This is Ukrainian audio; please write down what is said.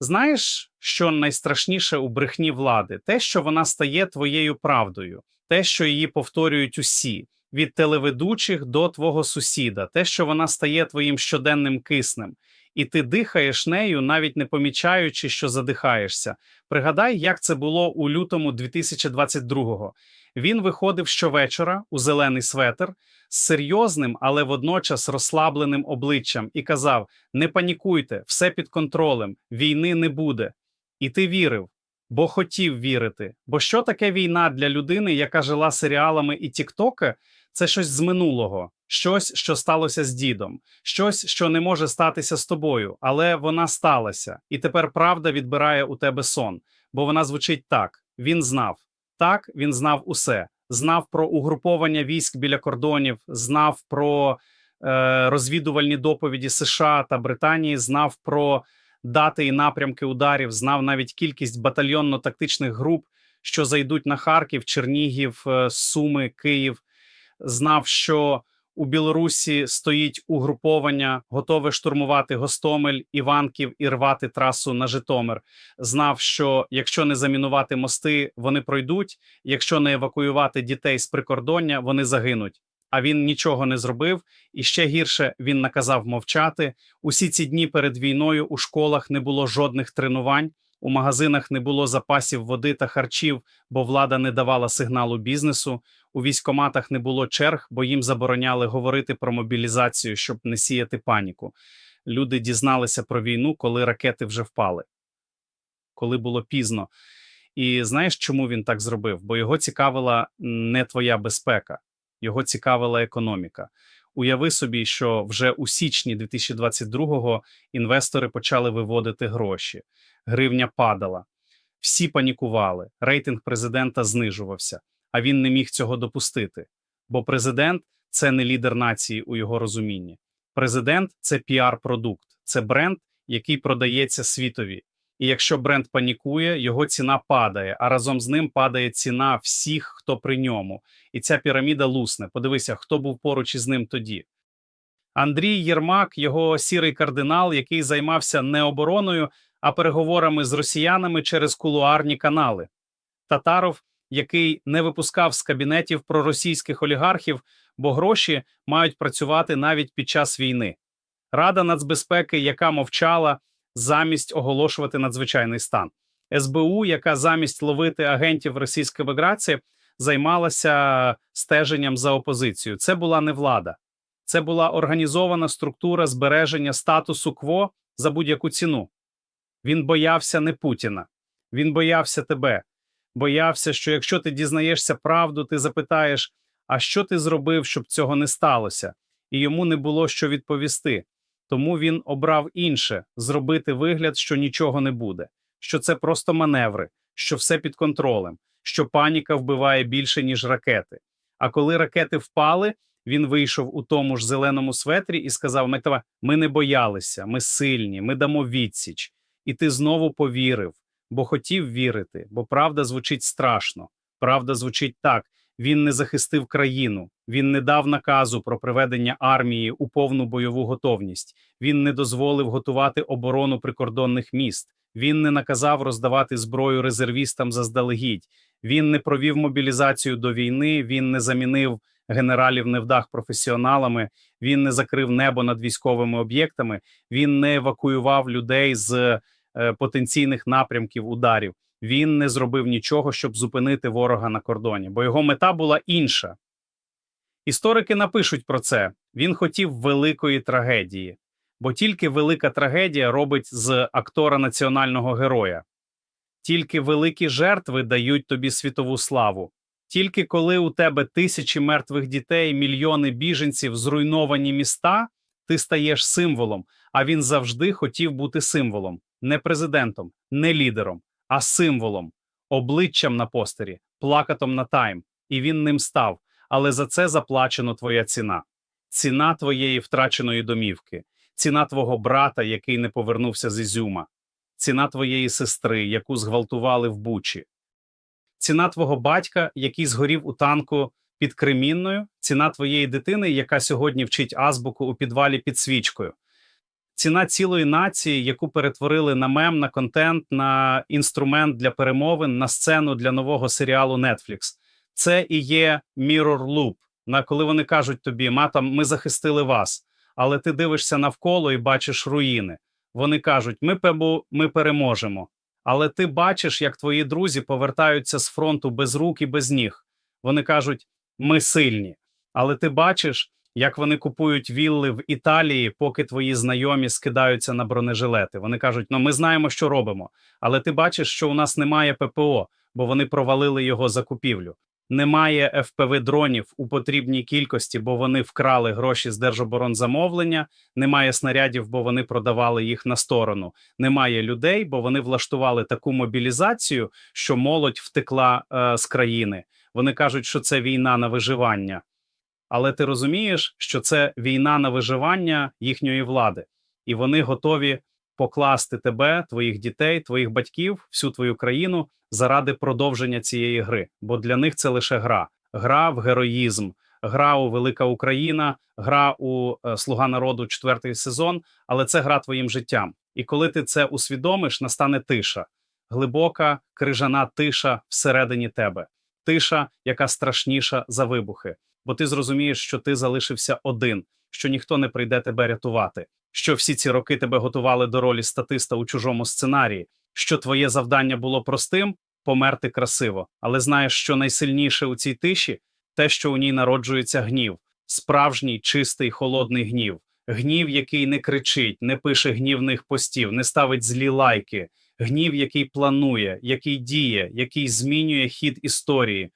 Знаєш, що найстрашніше у брехні влади? Те, що вона стає твоєю правдою, те, що її повторюють усі, від телеведучих до твого сусіда, те, що вона стає твоїм щоденним киснем, і ти дихаєш нею, навіть не помічаючи, що задихаєшся. Пригадай, як це було у лютому 2022-го. Він виходив щовечора у зелений светр з серйозним, але водночас розслабленим обличчям і казав: Не панікуйте, все під контролем, війни не буде. І ти вірив, бо хотів вірити. Бо що таке війна для людини, яка жила серіалами і тіктоки? Це щось з минулого, щось, що сталося з дідом, щось, що не може статися з тобою, але вона сталася, і тепер правда відбирає у тебе сон, бо вона звучить так: він знав. Так, він знав усе. Знав про угруповання військ біля кордонів, знав про е, розвідувальні доповіді США та Британії, знав про дати і напрямки ударів, знав навіть кількість батальйонно-тактичних груп, що зайдуть на Харків, Чернігів, е, Суми, Київ. Знав, що у Білорусі стоїть угруповання, готове штурмувати Гостомель, Іванків і рвати трасу на Житомир. Знав, що якщо не замінувати мости, вони пройдуть. Якщо не евакуювати дітей з прикордоння, вони загинуть. А він нічого не зробив, і ще гірше він наказав мовчати. Усі ці дні перед війною у школах не було жодних тренувань. У магазинах не було запасів води та харчів, бо влада не давала сигналу бізнесу. У військоматах не було черг, бо їм забороняли говорити про мобілізацію, щоб не сіяти паніку. Люди дізналися про війну, коли ракети вже впали, коли було пізно. І знаєш, чому він так зробив? Бо його цікавила не твоя безпека, його цікавила економіка. Уяви собі, що вже у січні 2022-го інвестори почали виводити гроші, гривня падала, всі панікували, рейтинг президента знижувався а він не міг цього допустити. Бо президент це не лідер нації у його розумінні. Президент це піар-продукт, це бренд, який продається світові. І якщо бренд панікує, його ціна падає, а разом з ним падає ціна всіх, хто при ньому. І ця піраміда лусне. Подивися, хто був поруч із ним тоді. Андрій Єрмак, його сірий кардинал, який займався не обороною, а переговорами з росіянами через кулуарні канали. Татаров який не випускав з кабінетів проросійських олігархів, бо гроші мають працювати навіть під час війни. Рада нацбезпеки, яка мовчала замість оголошувати надзвичайний стан, СБУ, яка замість ловити агентів Російської міграції, займалася стеженням за опозицією. Це була не влада, це була організована структура збереження статусу кво за будь-яку ціну. Він боявся не Путіна, він боявся тебе боявся, що якщо ти дізнаєшся правду, ти запитаєш, а що ти зробив, щоб цього не сталося, і йому не було що відповісти. Тому він обрав інше зробити вигляд, що нічого не буде, що це просто маневри, що все під контролем, що паніка вбиває більше, ніж ракети. А коли ракети впали, він вийшов у тому ж зеленому светрі і сказав: Метава, ми не боялися, ми сильні, ми дамо відсіч. І ти знову повірив бо хотів вірити, бо правда звучить страшно. Правда звучить так: він не захистив країну, він не дав наказу про приведення армії у повну бойову готовність. Він не дозволив готувати оборону прикордонних міст. Він не наказав роздавати зброю резервістам заздалегідь. Він не провів мобілізацію до війни. Він не замінив генералів невдах професіоналами. Він не закрив небо над військовими об'єктами. Він не евакуював людей з Е, потенційних напрямків ударів. Він не зробив нічого, щоб зупинити ворога на кордоні, бо його мета була інша. Історики напишуть про це. Він хотів великої трагедії, бо тільки велика трагедія робить з актора національного героя. Тільки великі жертви дають тобі світову славу. Тільки коли у тебе тисячі мертвих дітей, мільйони біженців, зруйновані міста, ти стаєш символом, а він завжди хотів бути символом не президентом, не лідером, а символом, обличчям на постері, плакатом на тайм, і він ним став. Але за це заплачено твоя ціна, ціна твоєї втраченої домівки, ціна твого брата, який не повернувся з Ізюма, ціна твоєї сестри, яку зґвалтували в Бучі, ціна твого батька, який згорів у танку під Кремінною, ціна твоєї дитини, яка сьогодні вчить азбуку у підвалі під свічкою. Ціна цілої нації, яку перетворили на мем, на контент, на інструмент для перемовин, на сцену для нового серіалу Netflix. Це і є Mirror Loop, на коли вони кажуть тобі, матам, ми захистили вас, але ти дивишся навколо і бачиш руїни. Вони кажуть, ми пебу, ми переможемо. Але ти бачиш, як твої друзі повертаються з фронту без рук і без ніг. Вони кажуть, ми сильні. Але ти бачиш, як вони купують вілли в Італії, поки твої знайомі скидаються на бронежилети. Вони кажуть, ну ми знаємо, що робимо. Але ти бачиш, що у нас немає ППО, бо вони провалили його закупівлю. Немає ФПВ дронів у потрібній кількості, бо вони вкрали гроші з держоборонзамовлення. Немає снарядів, бо вони продавали їх на сторону. Немає людей, бо вони влаштували таку мобілізацію, що молодь втекла е, з країни. Вони кажуть, що це війна на виживання. Але ти розумієш, що це війна на виживання їхньої влади, і вони готові покласти тебе, твоїх дітей, твоїх батьків, всю твою країну заради продовження цієї гри. Бо для них це лише гра, гра в героїзм, гра у Велика Україна, гра у е, Слуга народу четвертий сезон. Але це гра твоїм життям. І коли ти це усвідомиш, настане тиша, глибока крижана тиша всередині тебе, тиша, яка страшніша за вибухи. Бо ти зрозумієш, що ти залишився один, що ніхто не прийде тебе рятувати, що всі ці роки тебе готували до ролі статиста у чужому сценарії, що твоє завдання було простим померти красиво. Але знаєш, що найсильніше у цій тиші те, що у ній народжується гнів, справжній чистий холодний гнів, гнів, який не кричить, не пише гнівних постів, не ставить злі лайки, гнів, який планує, який діє, який змінює хід історії.